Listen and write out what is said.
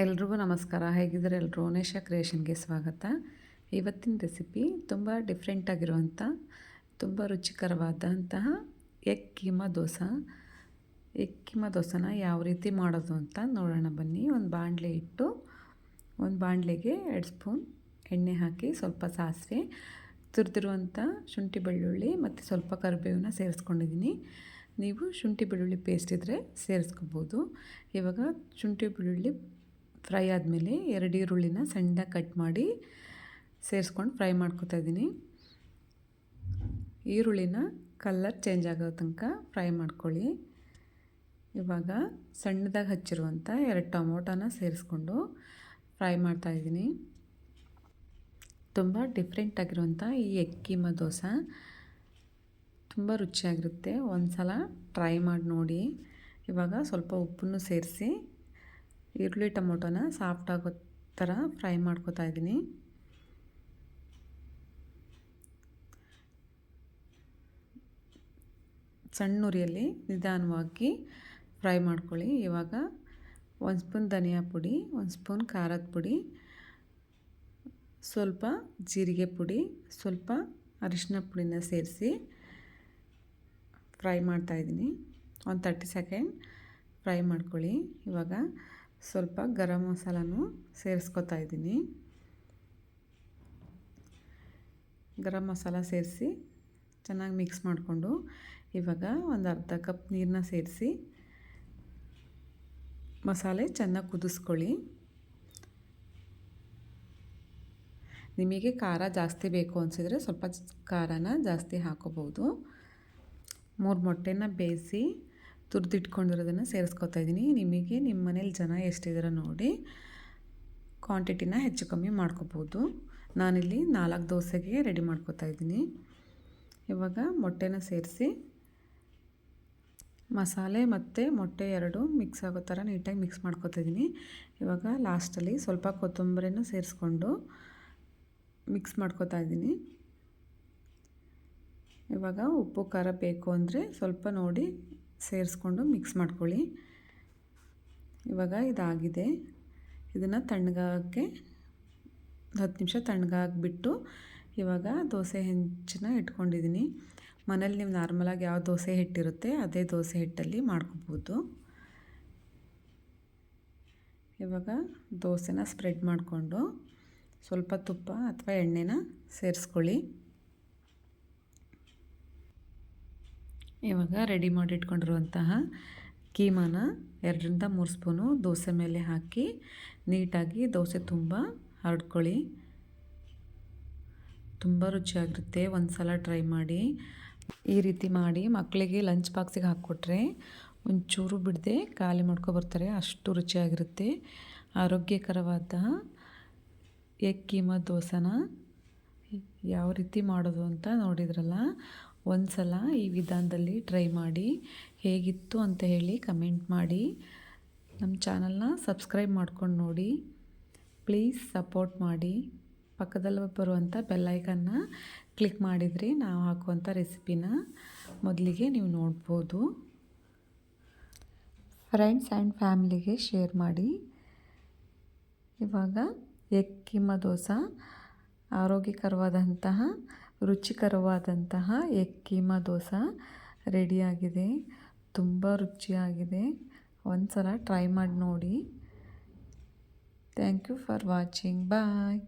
ಎಲ್ರಿಗೂ ನಮಸ್ಕಾರ. ಹೇಗಿದ್ದಾರೆ ಎಲ್ಲರೂ ಒನೇಶ ಕ್ರಿಯೇಷನ್ಗೆ ಸ್ವಾಗತ. ಇವತ್ತಿನ ರೆಸಿಪಿ ತುಂಬ ಡಿಫ್ರೆಂಟಾಗಿರುವಂಥ ತುಂಬ ರುಚಿಕರವಾದಂತಹ ಎಗ್ ಕೀಮಾ ದೋಸೆ. ಎಗ್ ಕೀಮಾ ದೋಸೆನ ಯಾವ ರೀತಿ ಮಾಡೋದು ಅಂತ ನೋಡೋಣ ಬನ್ನಿ. ಒಂದು ಬಾಣಲೆ ಇಟ್ಟು, ಒಂದು ಬಾಣಲೆಗೆ ಎರಡು ಸ್ಪೂನ್ ಎಣ್ಣೆ ಹಾಕಿ ಸ್ವಲ್ಪ ಸಾಸಿವೆ, ತುರಿದಿರುವಂಥ ಶುಂಠಿ ಬೆಳ್ಳುಳ್ಳಿ ಮತ್ತು ಸ್ವಲ್ಪ ಕರಿಬೇವನ್ನ ಸೇರಿಸ್ಕೊಂಡಿದ್ದೀನಿ. ನೀವು ಶುಂಠಿ ಬೆಳ್ಳುಳ್ಳಿ ಪೇಸ್ಟ್ ಇದ್ದರೆ ಸೇರಿಸ್ಕೋಬೋದು. ಇವಾಗ ಶುಂಠಿ ಬೆಳ್ಳುಳ್ಳಿ ಫ್ರೈ ಆದಮೇಲೆ ಎರಡು ಈರುಳ್ಳಿನ ಸಣ್ಣದಾಗಿ ಕಟ್ ಮಾಡಿ ಸೇರಿಸ್ಕೊಂಡು ಫ್ರೈ ಮಾಡ್ಕೊತಾ ಇದ್ದೀನಿ. ಈರುಳ್ಳಿನ ಕಲ್ಲರ್ ಚೇಂಜ್ ಆಗೋ ತನಕ ಫ್ರೈ ಮಾಡ್ಕೊಳ್ಳಿ. ಇವಾಗ ಸಣ್ಣದಾಗಿ ಹಚ್ಚಿರುವಂಥ ಎರಡು ಟೊಮೊಟೊನ ಸೇರಿಸ್ಕೊಂಡು ಫ್ರೈ ಮಾಡ್ತಾಯಿದ್ದೀನಿ ತುಂಬ ಡಿಫ್ರೆಂಟ್ ಆಗಿರುವಂಥ ಈ ಎಗ್ ಕೀಮಾ ದೋಸೆ ತುಂಬ ರುಚಿಯಾಗಿರುತ್ತೆ. ಒಂದು ಸಲ ಟ್ರೈ ಮಾಡಿ ನೋಡಿ. ಇವಾಗ ಸ್ವಲ್ಪ ಉಪ್ಪನ್ನು ಸೇರಿಸಿ ಈರುಳ್ಳಿ ಟೊಮೊಟೊನ ಸಾಫ್ಟ್ ಆಗೋ ಥರ ಫ್ರೈ ಮಾಡ್ಕೋತಾ ಇದ್ದೀನಿ. ಸಣ್ಣ ಉರಿಯಲ್ಲಿ ನಿಧಾನವಾಗಿ ಫ್ರೈ ಮಾಡ್ಕೊಳ್ಳಿ. ಇವಾಗ ಒಂದು ಸ್ಪೂನ್ ಧನಿಯಾ ಪುಡಿ, ಒಂದು ಸ್ಪೂನ್ ಖಾರದ ಪುಡಿ, ಸ್ವಲ್ಪ ಜೀರಿಗೆ ಪುಡಿ, ಸ್ವಲ್ಪ ಅರಿಶಿನ ಪುಡಿನ ಸೇರಿಸಿ ಫ್ರೈ ಮಾಡ್ತಾಯಿದ್ದೀನಿ ಒಂದು ತರ್ಟಿ ಸೆಕೆಂಡ್ ಫ್ರೈ ಮಾಡ್ಕೊಳ್ಳಿ. ಇವಾಗ ಸ್ವಲ್ಪ ಗರಂ ಮಸಾಲನೂ ಸೇರಿಸ್ಕೊತಾ ಇದ್ದೀನಿ. ಗರಂ ಮಸಾಲ ಸೇರಿಸಿ ಚೆನ್ನಾಗಿ ಮಿಕ್ಸ್ ಮಾಡಿಕೊಂಡು ಇವಾಗ ಒಂದು ಅರ್ಧ ಕಪ್ ನೀರನ್ನ ಸೇರಿಸಿ ಮಸಾಲೆ ಚೆನ್ನಾಗಿ ಕುದಿಸ್ಕೊಳ್ಳಿ. ನಿಮಗೆ ಖಾರ ಜಾಸ್ತಿ ಬೇಕು ಅನಿಸಿದರೆ ಸ್ವಲ್ಪ ಖಾರನ ಜಾಸ್ತಿ ಹಾಕೋಬೋದು ಮೂರು ಮೊಟ್ಟೆನ ಬೇಯಿಸಿ ತುರಿದಿಟ್ಕೊಂಡಿರೋದನ್ನು ಸೇರಿಸ್ಕೊತಾ ಇದ್ದೀನಿ ನಿಮಗೆ ನಿಮ್ಮ ಮನೇಲಿ ಜನ ಎಷ್ಟಿದ್ದೀರ ನೋಡಿ ಕ್ವಾಂಟಿಟಿನ ಹೆಚ್ಚು ಕಮ್ಮಿ ಮಾಡ್ಕೋಬೋದು. ನಾನಿಲ್ಲಿ ನಾಲ್ಕು ದೋಸೆಗೆ ರೆಡಿ ಮಾಡ್ಕೋತಾ ಇದ್ದೀನಿ ಇವಾಗ ಮೊಟ್ಟೆನ ಸೇರಿಸಿ ಮಸಾಲೆ ಮತ್ತು ಮೊಟ್ಟೆ ಎರಡು ಮಿಕ್ಸ್ ಆಗೋ ಥರ ನೀಟಾಗಿ ಮಿಕ್ಸ್ ಮಾಡ್ಕೊತಾ ಇದ್ದೀನಿ ಇವಾಗ ಲಾಸ್ಟಲ್ಲಿ ಸ್ವಲ್ಪ ಕೊತ್ತಂಬರಿನ ಸೇರಿಸ್ಕೊಂಡು ಮಿಕ್ಸ್ ಮಾಡ್ಕೋತಾ ಇದ್ದೀನಿ ಇವಾಗ ಉಪ್ಪು, ಖಾರ ಬೇಕು ಅಂದರೆ ಸ್ವಲ್ಪ ನೋಡಿ ಸೇರಿಸ್ಕೊಂಡು ಮಿಕ್ಸ್ ಮಾಡ್ಕೊಳ್ಳಿ. ಇವಾಗ ಇದಾಗಿದೆ. ಇದನ್ನು ತಣ್ಣಗಾಗಕ್ಕೆ ಹತ್ತು ನಿಮಿಷ ತಣ್ಣಗಾಗ್ಬಿಟ್ಟು ಇವಾಗ ದೋಸೆ ಹೆಂಚನ್ನ ಇಟ್ಕೊಂಡಿದ್ದೀನಿ. ಮನೇಲಿ ನೀವು ನಾರ್ಮಲಾಗಿ ಯಾವ ದೋಸೆ ಹಿಟ್ಟಿರುತ್ತೆ ಅದೇ ದೋಸೆ ಹಿಟ್ಟಲ್ಲಿ ಮಾಡ್ಕೋಬೋದು. ಇವಾಗ ದೋಸೆನ ಸ್ಪ್ರೆಡ್ ಮಾಡಿಕೊಂಡು ಸ್ವಲ್ಪ ತುಪ್ಪ ಅಥವಾ ಎಣ್ಣೆನ ಸೇರಿಸ್ಕೊಳ್ಳಿ. ಇವಾಗ ರೆಡಿ ಮಾಡಿ ಇಟ್ಕೊಂಡಿರುವಂತಹ ಕೀಮಾನ ಎರಡರಿಂದ ಮೂರು ಸ್ಪೂನು ದೋಸೆ ಮೇಲೆ ಹಾಕಿ ನೀಟಾಗಿ ದೋಸೆ ತುಂಬ ಹರಡ್ಕೊಳ್ಳಿ. ತುಂಬ ರುಚಿಯಾಗಿರುತ್ತೆ. ಒಂದು ಸಲ ಟ್ರೈ ಮಾಡಿ. ಈ ರೀತಿ ಮಾಡಿ ಮಕ್ಕಳಿಗೆ ಲಂಚ್ ಬಾಕ್ಸಿಗೆ ಹಾಕ್ಕೊಟ್ರೆ ಒಂಚೂರು ಬಿಡದೆ ಖಾಲಿ ಮಾಡ್ಕೊಬರ್ತಾರೆ ಅಷ್ಟು ರುಚಿಯಾಗಿರುತ್ತೆ. ಆರೋಗ್ಯಕರವಾದ ಎಗ್ ಕೀಮಾ ದೋಸೆನ ಯಾವ ರೀತಿ ಮಾಡೋದು ಅಂತ ನೋಡಿದ್ರಲ್ಲ ಒಂದು ಸಲ ಈ ವಿಧಾನದಲ್ಲಿ ಟ್ರೈ ಮಾಡಿ ಹೇಗಿತ್ತು ಅಂತ ಹೇಳಿ ಕಮೆಂಟ್ ಮಾಡಿ. ನಮ್ಮ ಚಾನಲ್ನ ಸಬ್ಸ್ಕ್ರೈಬ್ ಮಾಡ್ಕೊಂಡು ನೋಡಿ. ಪ್ಲೀಸ್ ಸಪೋರ್ಟ್ ಮಾಡಿ. ಪಕ್ಕದಲ್ಲಿ ಬರುವಂಥ ಬೆಲ್ಲೈಕನ್ನ ಕ್ಲಿಕ್ ಮಾಡಿದರೆ ನಾವು ಹಾಕುವಂಥ ರೆಸಿಪಿನ ಮೊದಲಿಗೆ ನೀವು ನೋಡ್ಬೋದು. ಫ್ರೆಂಡ್ಸ್ ಆ್ಯಂಡ್ ಫ್ಯಾಮಿಲಿಗೆ ಶೇರ್ ಮಾಡಿ. ಇವಾಗ ಎಗ್ ಕಿಮ್ಮ ದೋಸೆ ಆರೋಗ್ಯಕರವಾದಂತಹ ರುಚಿಕರವಾದಂತಹ ಎಗ್ ಕೀಮಾ ದೋಸೆ ರೆಡಿಯಾಗಿದೆ. ತುಂಬ ರುಚಿಯಾಗಿದೆ. ಒಂದು ಸಲ ಟ್ರೈ ಮಾಡಿ ನೋಡಿ. Thank you for watching. Bye.